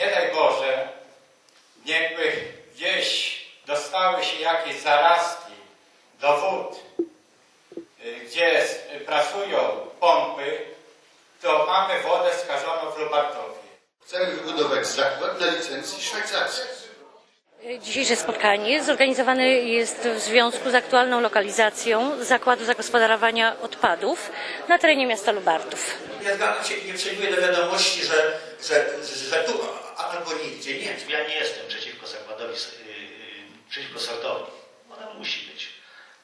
nie daj Boże, niechby gdzieś dostały się jakieś zarazki do wód, y, gdzie pracują pompy, to mamy wodę skażoną w Lubartowie. Chcemy wybudować zakład na licencji szwajcarskiej. Dzisiejsze spotkanie zorganizowane jest w związku z aktualną lokalizacją Zakładu Zagospodarowania Odpadów na terenie miasta Lubartów. Ja zgadzam się i nie przyjmuję do wiadomości, że, że tu a- albo nigdzie. Nie. Ja nie jestem przeciwko zakładowi, s- yy, przeciwko sortowi. Ona musi być.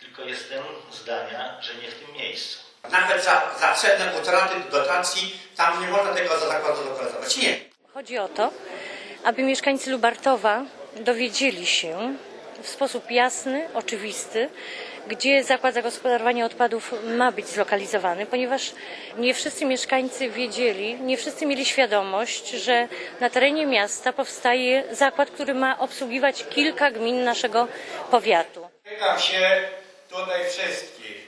Tylko jestem zdania, że nie w tym miejscu. Nawet za, za cenę utraty dotacji tam nie można tego za zakładu lokalizować. Nie. Chodzi o to, aby mieszkańcy Lubartowa dowiedzieli się w sposób jasny, oczywisty, gdzie zakład zagospodarowania odpadów ma być zlokalizowany, ponieważ nie wszyscy mieszkańcy wiedzieli, nie wszyscy mieli świadomość, że na terenie miasta powstaje zakład, który ma obsługiwać kilka gmin naszego powiatu. Pytam się tutaj wszystkich,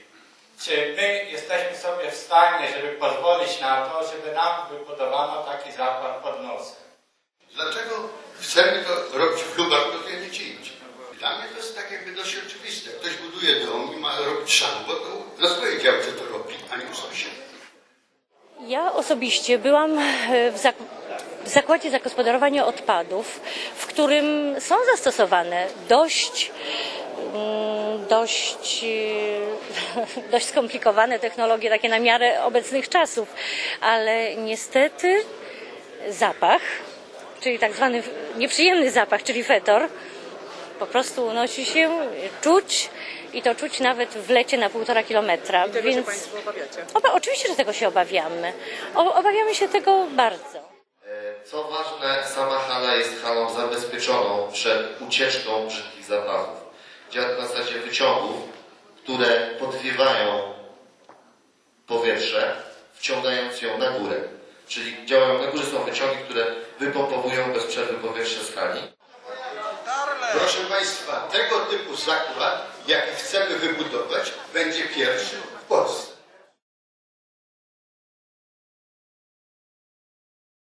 czy my jesteśmy sobie w stanie, żeby pozwolić na to, żeby nam wybudowano taki zakład pod nosem. Dlaczego chcemy to robić w Lubartowie, a nie to jest tak jakby dość oczywiste. Ktoś buduje dom i ma robić sam, bo to na swojej działce to robi, a nie u sąsiada. Ja osobiście byłam e, w, zak- w zakładzie zagospodarowania odpadów, w którym są zastosowane dość, mm, dość, e, dość skomplikowane technologie, takie na miarę obecnych czasów, ale niestety zapach, czyli tak zwany nieprzyjemny zapach, czyli fetor, po prostu unosi się, czuć i to czuć nawet w lecie na półtora kilometra. Tego więc... się Państwo obawiacie. Oba, oczywiście, że tego się obawiamy. O, obawiamy się tego bardzo. Co ważne, sama hala jest halą zabezpieczoną przed ucieczką brzydkich zapachów. Działa to na zasadzie wyciągów, które podwiewają powietrze, wciągając ją na górę. Czyli działają na górze są wyciągi, które wypompowują bez przerwy powietrze z hali. Proszę Państwa, tego typu zakład, jaki chcemy wybudować, będzie pierwszy w Polsce.